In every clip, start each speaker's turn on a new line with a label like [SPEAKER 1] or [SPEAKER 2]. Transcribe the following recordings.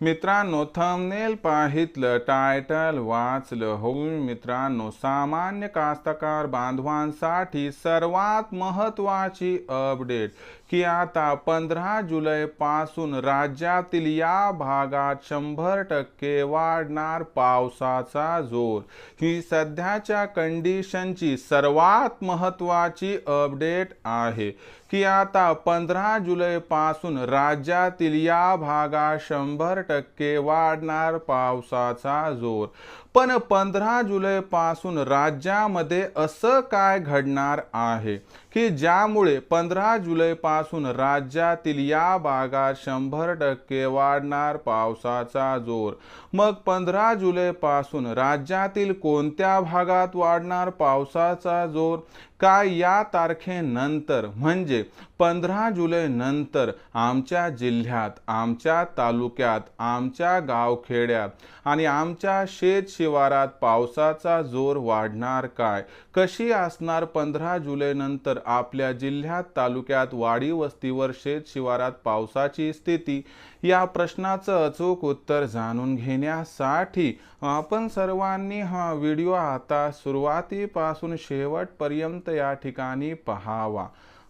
[SPEAKER 1] मित्रांनो thumbnail पाहितलं title वाचलं. होऊन मित्रांनो सामान्य कास्तकार बांधवांसाठी सर्वात महत्त्वाची अपडेट की आता पंधरा जुलैपासून राज्यातील या भागात शंभर टक्के वाढणार पावसाचा जोर. ही सध्याच्या कंडिशनची सर्वात महत्त्वाची अपडेट आहे की आता पंधरा जुलैपासून राज्यातील या भागात शंभर टक्के वाढणार पावसाचा जोर. पण पंधरा जुलैपासून राज्यामध्ये असं काय घडणार आहे? की ज्यामुळे पंधरा जुलैपासून राज्यातील या भागात शंभर टक्के वाढणार पावसाचा जोर. मग पंधरा जुलैपासून राज्यातील कोणत्या भागात वाढणार पावसाचा जोर? का या तारखेनंतर म्हणजे पंधरा जुलै नंतर आमच्या जिल्ह्यात आमच्या तालुक्यात आमच्या गावखेड्यात आणि आमच्या शेत शिवारात पावसाचा जोर वाढणार काय? कशी असणार पंधरा जुलैनंतर आपल्या जिल्ह्यात तालुक्यात वाडी वस्तीवर शेत शिवारात पावसाची स्थिती? या प्रश्नाचं अचूक उत्तर जाणून घेण्यासाठी आपण सर्वांनी हा व्हिडिओ आता सुरुवातीपासून शेवटपर्यंत या ठिकाणी पहावा.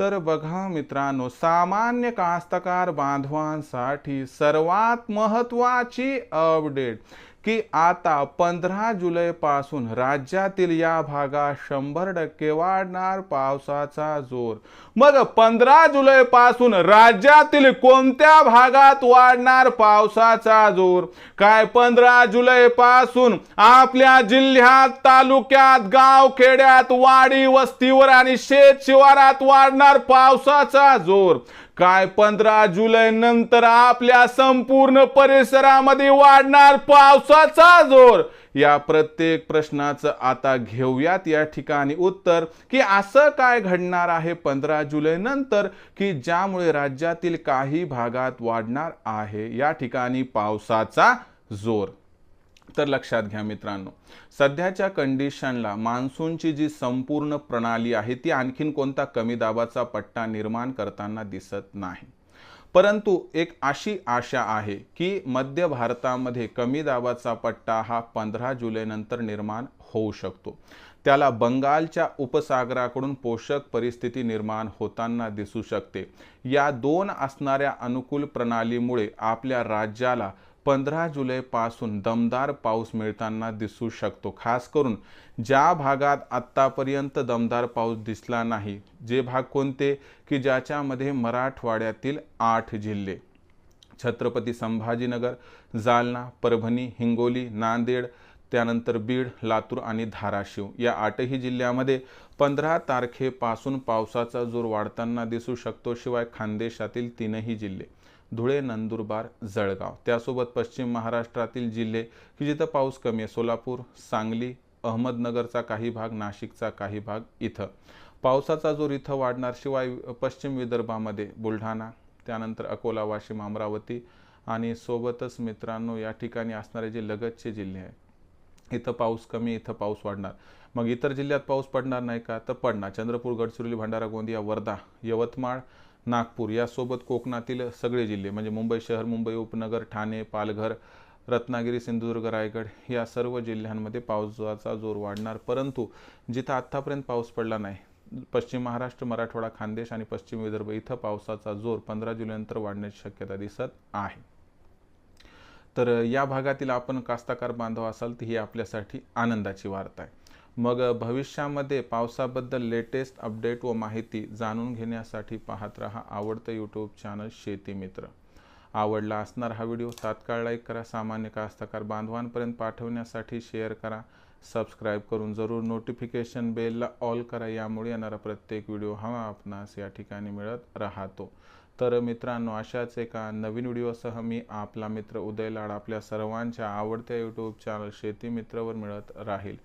[SPEAKER 1] तर बघा मित्रांनो सामान्य कास्तकार बांधवांसाठी सर्वात महत्त्वाची अपडेट की आता पंधरा जुलैपासून राज्यातील या भागात शंभर टक्के वाढणार पावसाचा जोर. मग पंधरा जुलैपासून राज्यातील कोणत्या भागात वाढणार पावसाचा जोर? काय पंधरा जुलैपासून आपल्या जिल्ह्यात तालुक्यात गाव खेड्यात वाडी वस्तीवर आणि शेत शिवारात वाढणार पावसाचा जोर? काय पंधरा जुलै नंतर आपल्या संपूर्ण परिसरामध्ये वाढणार पावसाचा जोर? या प्रत्येक प्रश्नाचं आता घेऊयात. या ठिकाणी उत्तर की असं काय घडणार आहे पंधरा जुलै नंतर की ज्यामुळे राज्यातील काही भागात वाढणार आहे? या ठिकाणी पावसाचा जोर. तर लक्षात घ्या मित्रांनो. सध्याच्या कंडिशनला मान्सूनची जी संपूर्ण प्रणाली आहे ती आणखीन कोणता कमी दाबाचा पट्टा निर्माण करताना दिसत नाही. परंतु एक अशी आशा आहे की मध्य भारतामध्ये कमी दाबाचा पट्टा हा पंधरा जुलैनंतर निर्माण होऊ शकतो. त्याला बंगालच्या उपसागराकडून पोषक परिस्थिती निर्माण होताना दिसू शकते. या दोन असणाऱ्या अनुकूल प्रणालीमुळे आपल्या राज्याला पंधरा जुलैपासून दमदार पाऊस मिळताना दिसू शकतो. खास करून ज्या भागात आत्तापर्यंत दमदार पाऊस दिसला नाही जे भाग कोणते? की ज्याच्यामध्ये मराठवाड्यातील आठ जिल्हे. छत्रपती संभाजीनगर जालना परभणी हिंगोली नांदेड त्यानंतर बीड लातूर आणि धाराशिव. या आठही जिल्ह्यामध्ये पंधरा तारखेपासून पावसाचा जोर वाढताना दिसू शकतो शिवाय खानदेशातील तीनही जिल्हे. धुळे नंदुरबार जळगाव. त्यासोबत पश्चिम महाराष्ट्रातील जिल्हे की जिथं पाऊस कमी आहे सोलापूर सांगली अहमदनगरचा काही भाग नाशिकचा काही भाग इथं. पावसाचा जोर इथं वाढणार शिवाय पश्चिम विदर्भामध्ये बुलढाणा त्यानंतर अकोला वाशिम अमरावती आणि सोबतच मित्रांनो या ठिकाणी असणारे जे लगतचे जिल्हे आहे इथं पाऊस कमी इथं पाऊस वाढणार. मग इतर जिल्ह्यात पाऊस पडणार नाही का? तर पडणार. चंद्रपूर गडचिरोली भंडारा गोंदिया वर्धा यवतमाळ नागपूर यासोबत कोकणातील सगळे जिल्हे म्हणजे मुंबई शहर मुंबई उपनगर ठाणे पालघर रत्नागिरी सिंधुदुर्ग रायगड या सर्व जिल्ह्यांमध्ये पावसाचा जोर वाढणार. परंतु जिथं आत्तापर्यंत पाऊस पडला नाही पश्चिम महाराष्ट्र मराठवाडा खानदेश आणि पश्चिम विदर्भ इथं पावसाचा जोर पंधरा जुलैनंतर वाढण्याची शक्यता दिसत आहे. तर या भागातील आपण कास्ताकार बांधव असाल तर ही आपल्यासाठी आनंदाची वार्ता आहे. मग भविष्यामध्ये पावसाबद्दल लेटेस्ट अपडेट व माहिती जाणून घेण्यासाठी पाहत रहा आवडतं यूट्यूब चॅनल शेती मित्र. आवडला असणार हा व्हिडिओ तात्काळ लाईक करा सामान्य कास्तकार बांधवांपर्यंत पाठवण्यासाठी शेअर करा. सबस्क्राईब करून जरूर नोटिफिकेशन बेलला ऑल करा यामुळे येणारा प्रत्येक व्हिडिओ हा आपणास या ठिकाणी मिळत राहतो. तर मित्रांनो अशाच एका नवीन व्हिडिओसह मी आपला मित्र उदय लाड आपल्या सर्वांच्या आवडत्या यूट्यूब चॅनल शेती मित्रवर मिळत राहील.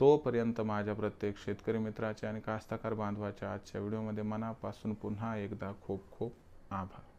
[SPEAKER 1] तोपर्यंत माझ्या प्रत्येक शेतकरी मित्राच्या आणि कास्तकार बांधवाच्या आजच्या व्हिडिओमध्ये मनापासून पुन्हा एकदा खूप खूप आभार.